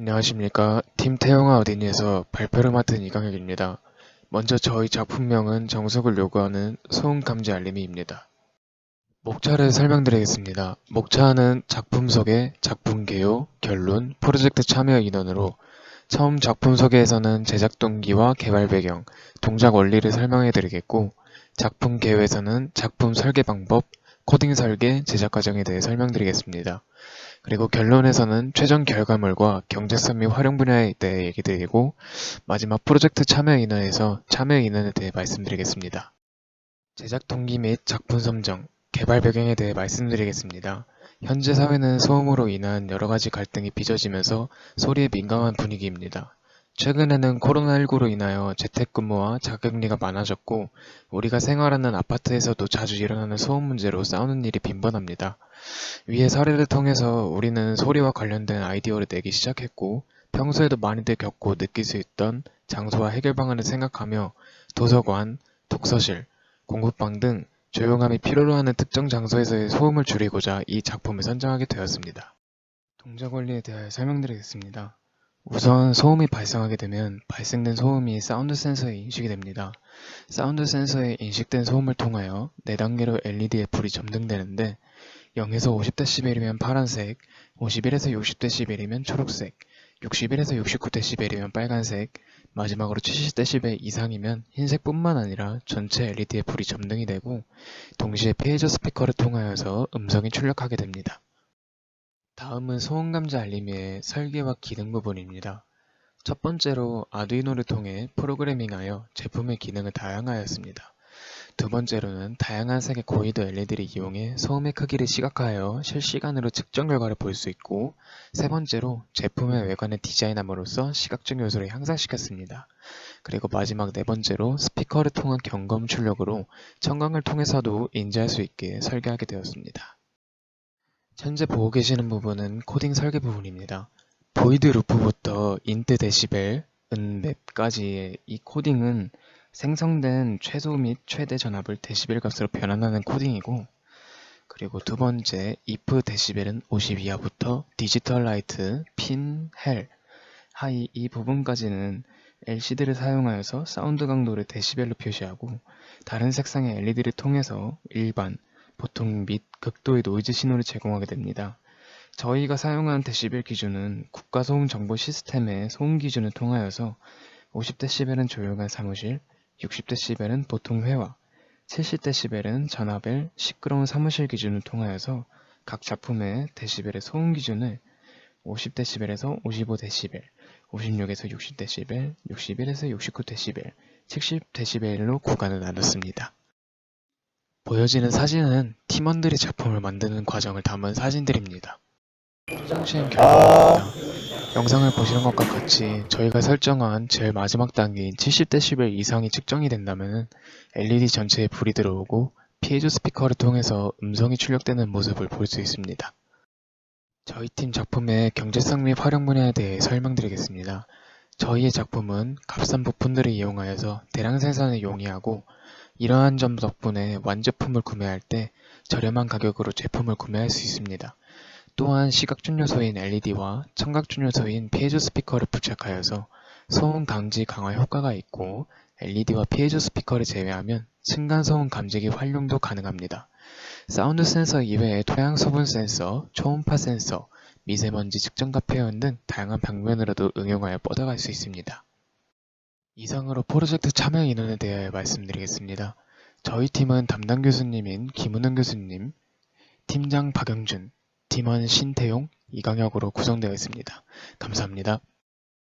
안녕하십니까. 팀 태영아 어린이에서 발표를 맡은 이강혁입니다. 먼저 저희 작품명은 정석을 요구하는 소음 감지 알림이입니다. 목차를 설명드리겠습니다. 목차는 작품 소개, 작품 개요, 결론, 프로젝트 참여 인원으로 처음 작품 소개에서는 제작 동기와 개발 배경, 동작 원리를 설명해 드리겠고 작품 개요에서는 작품 설계 방법, 코딩 설계, 제작 과정에 대해 설명드리겠습니다. 그리고 결론에서는 최종 결과물과 경제성 및 활용 분야에 대해 얘기 드리고 마지막 프로젝트 참여 인원에서 참여 인원에 대해 말씀드리겠습니다. 제작 동기 및 작품 선정, 개발 배경에 대해 말씀드리겠습니다. 현재 사회는 소음으로 인한 여러 가지 갈등이 빚어지면서 소리에 민감한 분위기입니다. 최근에는 코로나19로 인하여 재택근무와 자격리가 많아졌고 우리가 생활하는 아파트에서도 자주 일어나는 소음 문제로 싸우는 일이 빈번합니다. 위의 사례를 통해서 우리는 소리와 관련된 아이디어를 내기 시작했고 평소에도 많이들 겪고 느낄 수 있던 장소와 해결 방안을 생각하며 도서관, 독서실, 공부방 등 조용함이 필요로 하는 특정 장소에서의 소음을 줄이고자 이 작품을 선정하게 되었습니다. 동작 원리에 대하여 설명드리겠습니다. 우선 소음이 발생하게 되면 발생된 소음이 사운드 센서에 인식이 됩니다. 사운드 센서에 인식된 소음을 통하여 4단계로 LED의 불이 점등되는데 0에서 50dB이면 파란색, 51에서 60dB이면 초록색, 61에서 69dB이면 빨간색, 마지막으로 70dB 이상이면 흰색뿐만 아니라 전체 LED의 불이 점등이 되고 동시에 페이저 스피커를 통하여서 음성이 출력하게 됩니다. 다음은 소음 감지 알림의 설계와 기능 부분입니다. 첫 번째로 아두이노를 통해 프로그래밍하여 제품의 기능을 다양화하였습니다. 두 번째로는 다양한 색의 고이도 LED를 이용해 소음의 크기를 시각화하여 실시간으로 측정 결과를 볼 수 있고 세 번째로 제품의 외관을 디자인함으로써 시각적 요소를 향상시켰습니다. 그리고 마지막 네 번째로 스피커를 통한 경검 출력으로 청광을 통해서도 인지할 수 있게 설계하게 되었습니다. 현재 보고 계시는 부분은 코딩 설계 부분입니다. 보이드 루프부터 인트 데시벨, 은맵까지의 이 코딩은 생성된 최소 및 최대 전압을 데시벨 값으로 변환하는 코딩이고 그리고 두 번째 if 데시벨은 50 이하부터 디지털 라이트, 핀, 헬, 하이 이 부분까지는 LCD를 사용하여서 사운드 강도를 데시벨로 표시하고 다른 색상의 LED를 통해서 일반, 보통 및 극도의 노이즈 신호를 제공하게 됩니다. 저희가 사용한 데시벨 기준은 국가소음 정보 시스템의 소음 기준을 통하여서 50dB은 조용한 사무실, 60dB은 보통 회화, 70dB은 전화벨, 시끄러운 사무실 기준을 통하여서 각 작품의 데시벨의 소음 기준을 50dB에서 55dB, 56에서 60dB, 61에서 69dB, 70dB로 구간을 나눴습니다. 보여지는 사진은 팀원들이 작품을 만드는 과정을 담은 사진들입니다. 시행 결과입니다. 영상을 보시는 것과 같이 저희가 설정한 제일 마지막 단계인 70dB 이상이 측정이 된다면 LED 전체에 불이 들어오고 피해조 스피커를 통해서 음성이 출력되는 모습을 볼 수 있습니다. 저희 팀 작품의 경제성 및 활용 분야에 대해 설명드리겠습니다. 저희의 작품은 값싼 부품들을 이용하여서 대량 생산을 용이하고 이러한 점 덕분에 완제품을 구매할 때 저렴한 가격으로 제품을 구매할 수 있습니다. 또한 시각적 요소인 LED와 청각적 요소인 피해조 스피커를 부착하여서 소음 감지 강화 효과가 있고 LED와 피해조 스피커를 제외하면 층간 소음 감지기 활용도 가능합니다. 사운드 센서 이외에 토양 소분 센서, 초음파 센서, 미세먼지 측정과 표현 등 다양한 방면으로도 응용하여 뻗어갈 수 있습니다. 이상으로 프로젝트 참여 인원에 대해 말씀드리겠습니다. 저희 팀은 담당 교수님인 김은은 교수님, 팀장 박영준, 팀원 신태용, 이강혁으로 구성되어 있습니다. 감사합니다.